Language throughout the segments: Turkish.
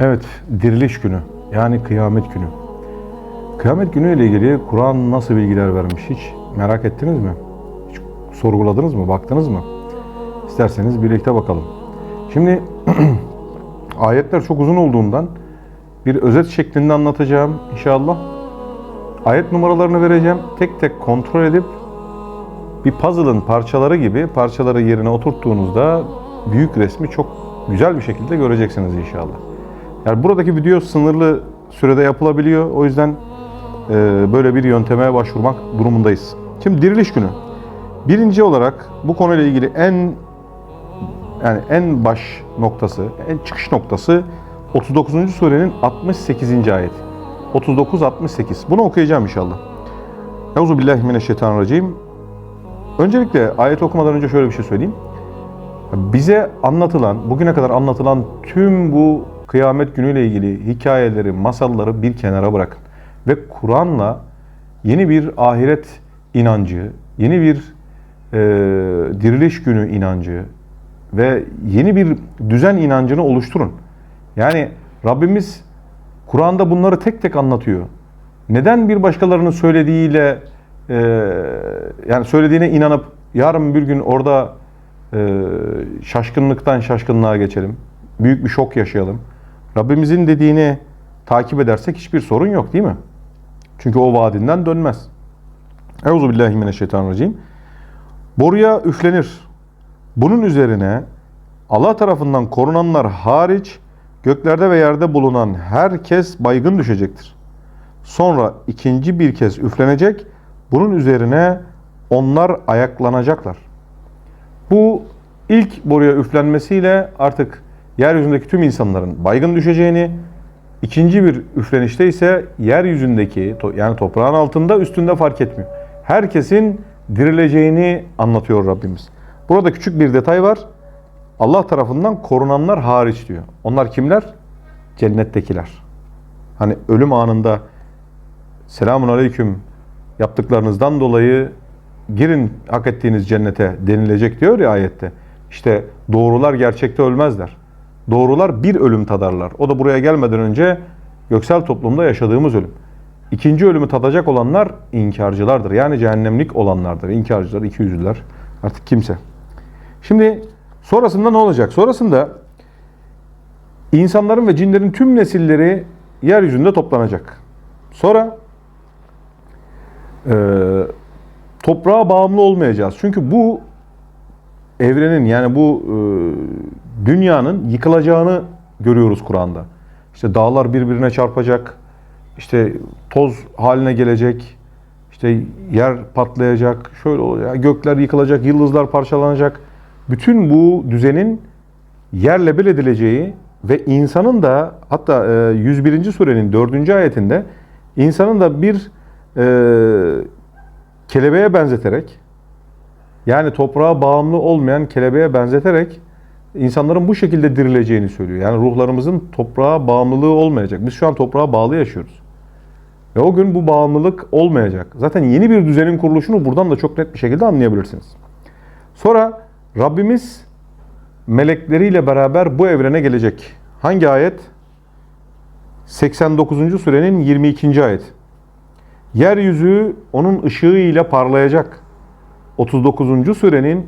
Evet, diriliş günü. Yani kıyamet günü. Kıyamet günü ile ilgili Kur'an nasıl bilgiler vermiş hiç merak ettiniz mi? Hiç sorguladınız mı? Baktınız mı? İsterseniz birlikte bakalım. Şimdi ayetler çok uzun olduğundan bir özet şeklinde anlatacağım inşallah. Ayet numaralarını vereceğim. Tek tek kontrol edip bir puzzle'ın parçaları gibi parçaları yerine oturttuğunuzda büyük resmi çok güzel bir şekilde göreceksiniz inşallah. Yani buradaki video sınırlı sürede yapılabiliyor. O yüzden e, böyle bir yönteme başvurmak durumundayız. Şimdi diriliş günü. Birinci olarak bu konuyla ilgili en yani en baş noktası, en çıkış noktası 39. surenin 68. ayet. 39-68. Bunu okuyacağım inşallah. Euzubillahimineşşeytanirracim. Öncelikle ayet okumadan önce şöyle bir şey söyleyeyim. Bize anlatılan, bugüne kadar anlatılan tüm bu kıyamet günüyle ilgili hikayeleri, masalları bir kenara bırakın. Ve Kur'an'la yeni bir ahiret inancı, yeni bir e, diriliş günü inancı ve yeni bir düzen inancını oluşturun. Yani Rabbimiz Kur'an'da bunları tek tek anlatıyor. Neden bir başkalarının söylediğiyle e, yani söylediğine inanıp yarın bir gün orada e, şaşkınlıktan şaşkınlığa geçelim. Büyük bir şok yaşayalım. Rabbimizin dediğini takip edersek hiçbir sorun yok değil mi? Çünkü o vaadinden dönmez. Euzubillahimineşşeytanirracim. Boruya üflenir. Bunun üzerine Allah tarafından korunanlar hariç göklerde ve yerde bulunan herkes baygın düşecektir. Sonra ikinci bir kez üflenecek. Bunun üzerine onlar ayaklanacaklar. Bu ilk boruya üflenmesiyle artık yeryüzündeki tüm insanların baygın düşeceğini, ikinci bir üflenişte ise yeryüzündeki yani toprağın altında üstünde fark etmiyor. Herkesin dirileceğini anlatıyor Rabbimiz. Burada küçük bir detay var. Allah tarafından korunanlar hariç diyor. Onlar kimler? Cennettekiler. Hani ölüm anında selamun aleyküm yaptıklarınızdan dolayı girin hak ettiğiniz cennete denilecek diyor ya ayette. İşte doğrular gerçekte ölmezler. Doğrular bir ölüm tadarlar. O da buraya gelmeden önce göksel toplumda yaşadığımız ölüm. İkinci ölümü tadacak olanlar inkarcılardır. Yani cehennemlik olanlardır. İnkarcılar, ikiyüzlüler. Artık kimse. Şimdi sonrasında ne olacak? Sonrasında insanların ve cinlerin tüm nesilleri yeryüzünde toplanacak. Sonra e, toprağa bağımlı olmayacağız. Çünkü bu evrenin yani bu e, dünyanın yıkılacağını görüyoruz Kur'an'da. İşte dağlar birbirine çarpacak, işte toz haline gelecek, işte yer patlayacak, şöyle olacak, gökler yıkılacak, yıldızlar parçalanacak. Bütün bu düzenin yerle bir edileceği ve insanın da hatta e, 101. surenin 4. ayetinde insanın da bir e, kelebeğe benzeterek yani toprağa bağımlı olmayan kelebeğe benzeterek insanların bu şekilde dirileceğini söylüyor. Yani ruhlarımızın toprağa bağımlılığı olmayacak. Biz şu an toprağa bağlı yaşıyoruz. Ve o gün bu bağımlılık olmayacak. Zaten yeni bir düzenin kuruluşunu buradan da çok net bir şekilde anlayabilirsiniz. Sonra Rabbimiz melekleriyle beraber bu evrene gelecek. Hangi ayet? 89. surenin 22. ayet. Yeryüzü onun ışığıyla parlayacak. 39. surenin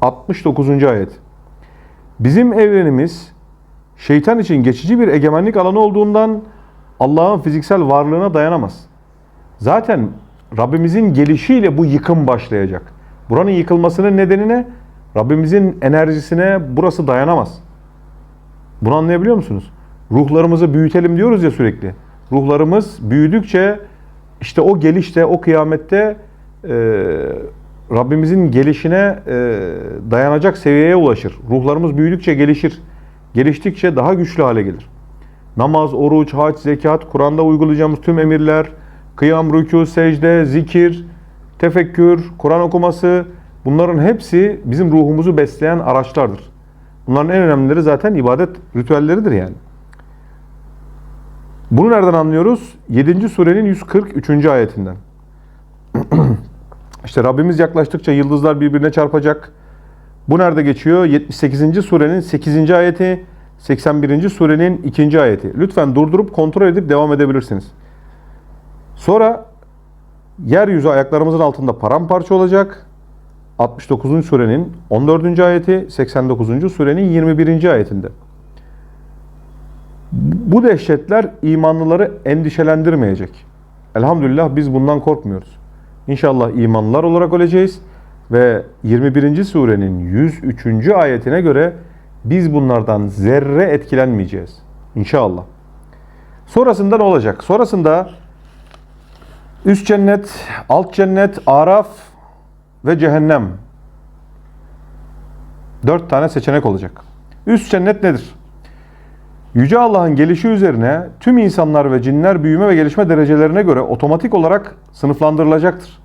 69. ayet. Bizim evrenimiz şeytan için geçici bir egemenlik alanı olduğundan Allah'ın fiziksel varlığına dayanamaz. Zaten Rabbimizin gelişiyle bu yıkım başlayacak. Buranın yıkılmasının nedeni ne? Rabbimizin enerjisine burası dayanamaz. Bunu anlayabiliyor musunuz? Ruhlarımızı büyütelim diyoruz ya sürekli. Ruhlarımız büyüdükçe işte o gelişte, o kıyamette Rabbimizin gelişine e, dayanacak seviyeye ulaşır. Ruhlarımız büyüdükçe gelişir. Geliştikçe daha güçlü hale gelir. Namaz, oruç, hac, zekat, Kur'an'da uygulayacağımız tüm emirler, kıyam, rükû, secde, zikir, tefekkür, Kur'an okuması bunların hepsi bizim ruhumuzu besleyen araçlardır. Bunların en önemlileri zaten ibadet ritüelleridir yani. Bunu nereden anlıyoruz? 7. surenin 143. ayetinden. işte Rabbimiz yaklaştıkça yıldızlar birbirine çarpacak. Bu nerede geçiyor? 78. surenin 8. ayeti, 81. surenin 2. ayeti. Lütfen durdurup kontrol edip devam edebilirsiniz. Sonra yeryüzü ayaklarımızın altında paramparça olacak. 69. surenin 14. ayeti, 89. surenin 21. ayetinde. Bu dehşetler imanlıları endişelendirmeyecek. Elhamdülillah biz bundan korkmuyoruz. İnşallah imanlılar olarak öleceğiz ve 21. surenin 103. ayetine göre biz bunlardan zerre etkilenmeyeceğiz. İnşallah. Sonrasında ne olacak? Sonrasında üst cennet, alt cennet, araf ve cehennem. Dört tane seçenek olacak. Üst cennet nedir? Yüce Allah'ın gelişi üzerine tüm insanlar ve cinler büyüme ve gelişme derecelerine göre otomatik olarak sınıflandırılacaktır.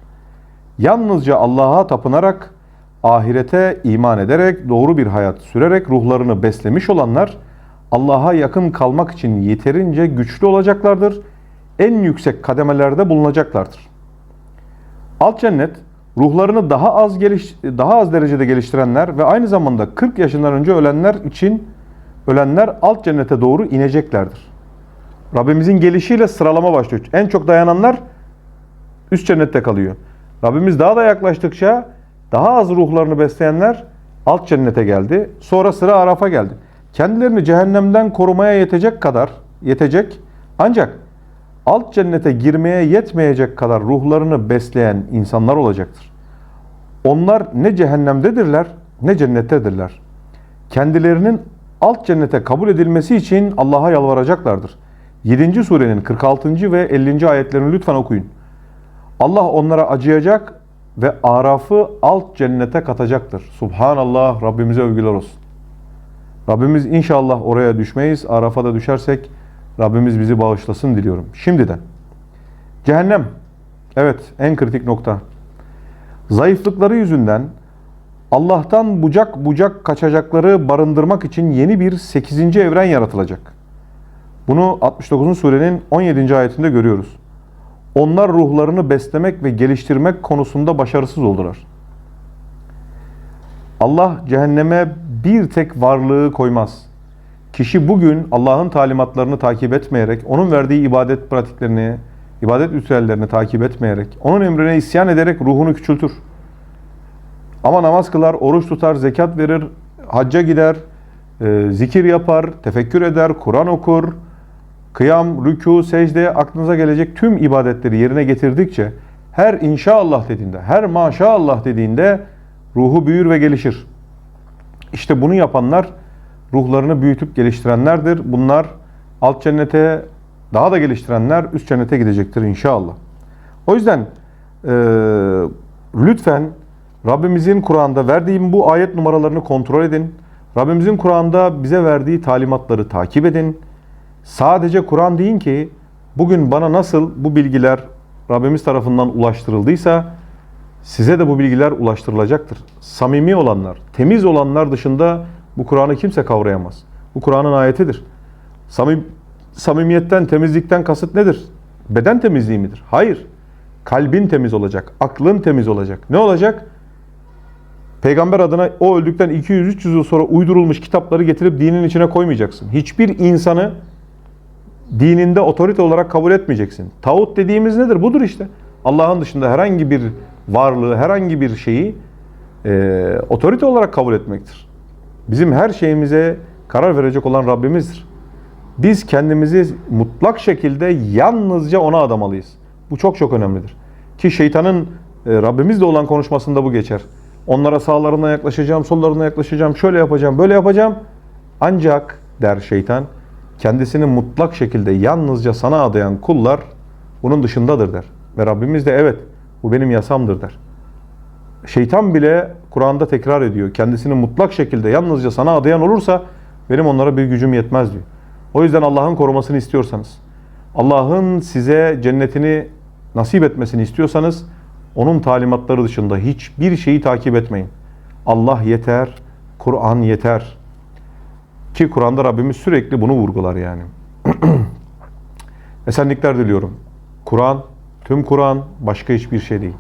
Yalnızca Allah'a tapınarak, ahirete iman ederek, doğru bir hayat sürerek ruhlarını beslemiş olanlar Allah'a yakın kalmak için yeterince güçlü olacaklardır. En yüksek kademelerde bulunacaklardır. Alt cennet ruhlarını daha az geliş, daha az derecede geliştirenler ve aynı zamanda 40 yaşından önce ölenler için ölenler alt cennete doğru ineceklerdir. Rabbimizin gelişiyle sıralama başlıyor. En çok dayananlar üst cennette kalıyor. Rabbimiz daha da yaklaştıkça daha az ruhlarını besleyenler alt cennete geldi. Sonra sıra Araf'a geldi. Kendilerini cehennemden korumaya yetecek kadar yetecek ancak alt cennete girmeye yetmeyecek kadar ruhlarını besleyen insanlar olacaktır. Onlar ne cehennemdedirler ne cennettedirler. Kendilerinin alt cennete kabul edilmesi için Allah'a yalvaracaklardır. 7. surenin 46. ve 50. ayetlerini lütfen okuyun. Allah onlara acıyacak ve arafı alt cennete katacaktır. Subhanallah Rabbimize övgüler olsun. Rabbimiz inşallah oraya düşmeyiz. Arafa da düşersek Rabbimiz bizi bağışlasın diliyorum. Şimdiden. Cehennem. Evet en kritik nokta. Zayıflıkları yüzünden Allah'tan bucak bucak kaçacakları barındırmak için yeni bir 8. evren yaratılacak. Bunu 69. surenin 17. ayetinde görüyoruz. Onlar ruhlarını beslemek ve geliştirmek konusunda başarısız oldular. Allah cehenneme bir tek varlığı koymaz. Kişi bugün Allah'ın talimatlarını takip etmeyerek, onun verdiği ibadet pratiklerini, ibadet ritüellerini takip etmeyerek, onun emrine isyan ederek ruhunu küçültür. Ama namaz kılar, oruç tutar, zekat verir, hacca gider, e, zikir yapar, tefekkür eder, Kur'an okur, kıyam, rükû, secde aklınıza gelecek tüm ibadetleri yerine getirdikçe her inşallah dediğinde, her maşallah dediğinde ruhu büyür ve gelişir. İşte bunu yapanlar ruhlarını büyütüp geliştirenlerdir. Bunlar alt cennete daha da geliştirenler üst cennete gidecektir inşallah. O yüzden e, lütfen Rabbimizin Kur'an'da verdiğim bu ayet numaralarını kontrol edin. Rabbimizin Kur'an'da bize verdiği talimatları takip edin. Sadece Kur'an deyin ki bugün bana nasıl bu bilgiler Rabbimiz tarafından ulaştırıldıysa size de bu bilgiler ulaştırılacaktır. Samimi olanlar, temiz olanlar dışında bu Kur'an'ı kimse kavrayamaz. Bu Kur'an'ın ayetidir. Samim, samimiyetten, temizlikten kasıt nedir? Beden temizliği midir? Hayır. Kalbin temiz olacak, aklın temiz olacak. Ne olacak? Peygamber adına o öldükten 200-300 yıl sonra uydurulmuş kitapları getirip dinin içine koymayacaksın. Hiçbir insanı dininde otorite olarak kabul etmeyeceksin. Tağut dediğimiz nedir? Budur işte. Allah'ın dışında herhangi bir varlığı, herhangi bir şeyi e, otorite olarak kabul etmektir. Bizim her şeyimize karar verecek olan Rabbimizdir. Biz kendimizi mutlak şekilde yalnızca ona adamalıyız. Bu çok çok önemlidir. Ki şeytanın e, Rabbimizle olan konuşmasında bu geçer. Onlara sağlarına yaklaşacağım, sollarına yaklaşacağım, şöyle yapacağım, böyle yapacağım. Ancak der şeytan, kendisini mutlak şekilde yalnızca sana adayan kullar bunun dışındadır der. Ve Rabbimiz de evet bu benim yasamdır der. Şeytan bile Kur'an'da tekrar ediyor. Kendisini mutlak şekilde yalnızca sana adayan olursa benim onlara bir gücüm yetmez diyor. O yüzden Allah'ın korumasını istiyorsanız, Allah'ın size cennetini nasip etmesini istiyorsanız onun talimatları dışında hiçbir şeyi takip etmeyin. Allah yeter, Kur'an yeter. Ki Kur'an'da Rabbimiz sürekli bunu vurgular yani. Esenlikler diliyorum. Kur'an, tüm Kur'an başka hiçbir şey değil.